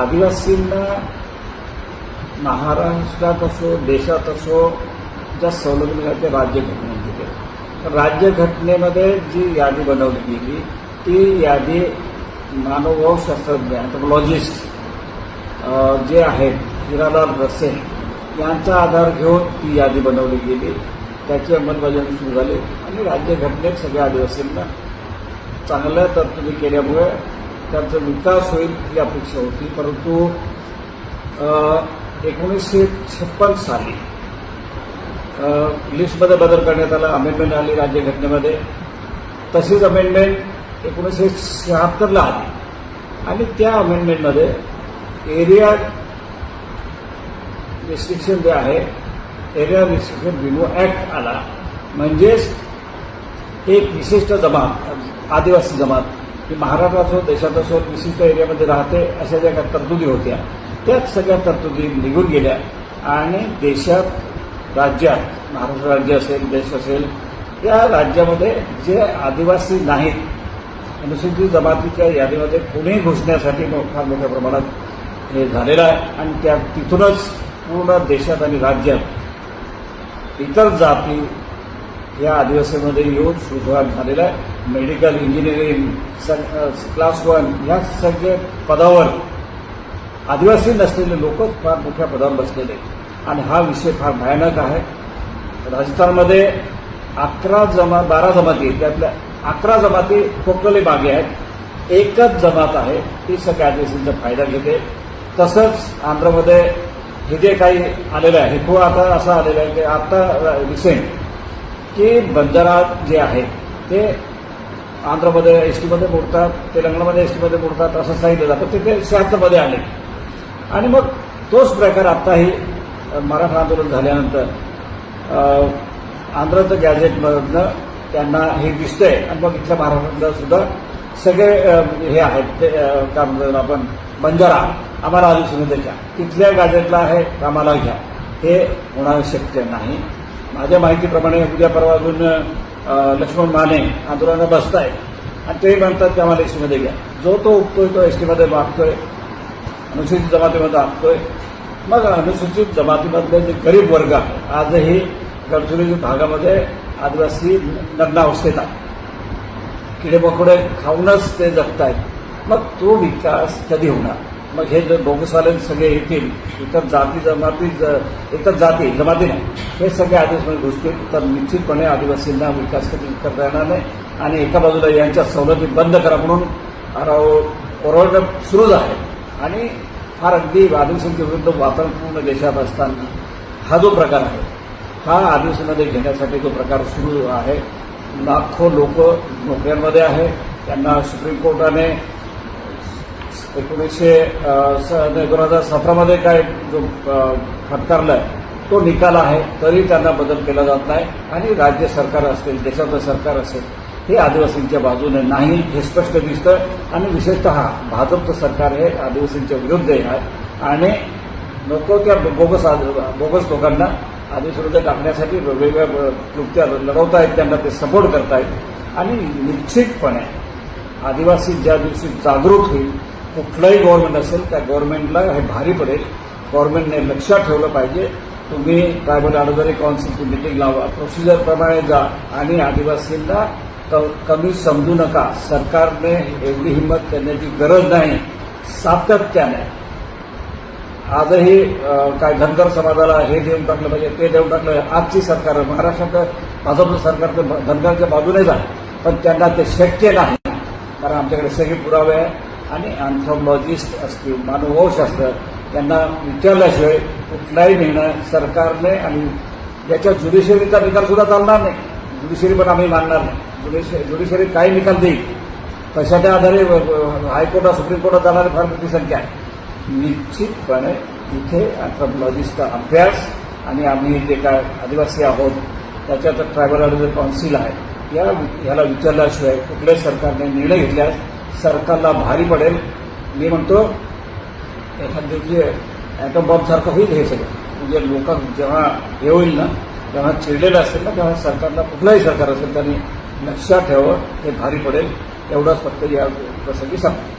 आदिवासींना महाराष्ट्रात असो देशात असो ज्या सवलती मिळतात राज्यघटनेत राज्यघटनेमध्ये तर राज्यघटनेमध्ये जी यादी बनवली गेली ती यादी मानवशास्त्रज्ञ अँथ्रोपॉलॉजिस्ट जे आहेत हिरालाल रसे यांचा आधार घेऊन ती यादी बनवली गेली. त्याची अंमलबजावणी सुरू झाली आणि राज्यघटनेत सगळ्या आदिवासींना चांगल्या तरतुदी केल्यामुळे त्यांचा विकास होईल ही अपेक्षा होती परंतु एकोणीसशे छप्पन साली लिस्टमध्ये बदल करण्यात आला अमेंडमेंट आली राज्यघटनेमध्ये तशीच अमेंडमेंट एकोणीसशे शहात्तरला आली. आणि त्या अमेंडमेंटमध्ये एरिया रिस्ट्रिक्शन जे आहे एरिया रिस्ट्रिक्शन रिमूव्ह ऍक्ट आला. म्हणजेच एक विशिष्ट जमात आदिवासी जमात की महाराष्ट्रात असो देशात असो विशिष्ट एरियामध्ये राहते अशा ज्या काही तरतुदी होत्या त्याच सगळ्या तरतुदी निघून गेल्या. आणि देशात राज्यात महाराष्ट्र राज्य असेल देश असेल या राज्यामध्ये जे आदिवासी नाहीत अनुसूचित जमातीच्या यादीमध्ये कोणीही घुसण्यासाठी फार मोठ्या प्रमाणात हे झालेलं आहे. आणि त्या तिथूनच पूर्ण देशात आणि राज्यात इतर जाती या आदिवासीमध्ये येऊन सुरुवात झालेला आहे. मेडिकल इंजिनिअरिंग क्लास वन या सगळ्या पदावर आदिवासी नसलेले लोक फार मोठ्या पदावर बसलेले आणि हा विषय फार भयानक आहे. राजस्थानमध्ये अकरा जमा बारा जमाती त्यातल्या अकरा जमाती टोटली मागे आहेत. एकच जमात आहे ती सगळ्या आदिवासींचा फायदा घेते. तसंच आंध्रमध्ये हे जे काही आलेलं आहे हे आता असं आलेलं आहे की आता रिसेंट की बंजारा जे आहेत ते आंध्रमध्ये एस टीमध्ये मोडतात तेलंगणामध्ये एस टीमध्ये मोडतात असं सांगितलं जातं. ते ते शहात्तरमध्ये आले. आणि मग तोच प्रकार आत्ताही मराठा आंदोलन झाल्यानंतर अ, आंध्रचं गॅझेटमधनं त्यांना हे दिसतंय. आणि मग इथल्या महाराष्ट्रातलं सुद्धा सगळे हे आहेत ते काय म्हणतो आपण बंजारा आम्हाला आधी सुविधेच्या तिथल्या गॅझेटला आहे आम्हाला घ्या. हे होणं शक्य नाही. माझ्या माहितीप्रमाणे उद्या परवा अजून लक्ष्मण माने आंदोलनात आहे आणि तेही म्हणतात की आम्हाला एसटीमध्ये घ्या. जो तो उठतोय तो एसटीमध्ये मागतोय अनुसूचित जमातीमध्ये आपतोय मग अनुसूचित जमातीमधले जे गरीब वर्ग आहे आजही गडचिरोली भागामध्ये आदिवासी नग्नावस्थेत आहे किडेमकोडे खाऊनच ते जगतायत. मग तो विकास कधी होणार? मग हे जर बोगसवाले सगळे येतील इतर जाती जमाती ज- इतर जाती जमाती नाही. हे सगळे आदिवासीमध्ये घुसतील तर निश्चितपणे आदिवासींना विकास करता येणार नाही आणि एका बाजूला यांच्या सवलती बंद करा म्हणून आरव- ओरडणं सुरूच आहे आणि फार अगदी आदिवासींच्या विरुद्ध वातावरण पूर्ण देशात असताना हा जो प्रकार आहे हा आदिवासीमध्ये घेण्यासाठी जो प्रकार सुरू आहे लाखो लोक नोकऱ्यांमध्ये आहे. त्यांना सुप्रीम कोर्टाने एकोणीसशे स- दोन हजार सतरामध्ये काय जो अं, आहे तो निकाल आहे तरी त्यांना बदल केला जात नाही आणि राज्य सरकार असेल देशाचं सरकार असेल हे आदिवासींच्या बाजूने नाही हे स्पष्ट दिसतं. आणि विशेषतः भाजपचं सरकार हे आदिवासींच्या विरुद्ध आहे. आणि नको त्या बोगस आद- बोगस लोकांना आदिवासीमध्ये टाकण्यासाठी वेगवेगळ्या कृत्या लढवत आहेत त्यांना ते सपोर्ट करतायत आणि निश्चितपणे आदिवासी ज्या दिवशी जागृत होईल कुठलंही गव्हर्नमेंट असेल त्या गव्हर्नमेंटला हे भारी पडेल. गव्हर्नमेंटने लक्षात ठेवलं पाहिजे. तुम्ही ट्रायबल अडोदरी काउन्सिलची मिटिंग लावा. प्रोसिजरप्रमाणे जा आणि आदिवासींना कमी समजू नका. सरकारने एवढी हिंमत करण्याची गरज नाही. सातत्याने. आजही काय धनगर समाजाला हे देऊन टाकलं पाहिजे ते देऊन टाकलं आजची सरकार महाराष्ट्रात भाजपचं सरकार तर धनगरच्या बाजूनेच आहे. पण त्यांना ते शक्य नाही. कारण आमच्याकडे सगळे पुरावे आहे. आणि अँथ्रोपॉलॉजिस्ट असतील मानवशास्त्र यांना विचारल्याशिवाय कुठलाही निर्णय सरकारने आणि याच्या ज्युडिशरीचा निकाल सुद्धा चालणार नाही. ज्युडिशरी पण आम्ही मानणार नाही. ज्युडिशरी ज्युडिशरी काही निकाल देईल. कशाच्या आधारे हायकोर्टात सुप्रीम कोर्टात जाणारी फार मोठी संख्या आहे. निश्चितपणे इथे अँथ्रोपॉलॉजिस्टचा अभ्यास आणि आम्ही जे काय आदिवासी आहोत त्याच्यात ट्रायबल ॲडव्हायझर काउन्सिल आहे या ह्याला विचारल्याशिवाय कुठल्याही सरकारने निर्णय घेतल्यास सरकारला भारी पडेल. मी म्हणतो एखाद दिवशी ॲटम बॉम्बसारखं होईल हे सगळं. म्हणजे लोक जेव्हा हे होईल ना तेव्हा चिडलेलं असेल ना तेव्हा सरकारला कुठलाही सरकार असेल त्यांनी लक्षात ठेवावं हे भारी पडेल एवढंच फक्त या प्रसंगी सांगतो.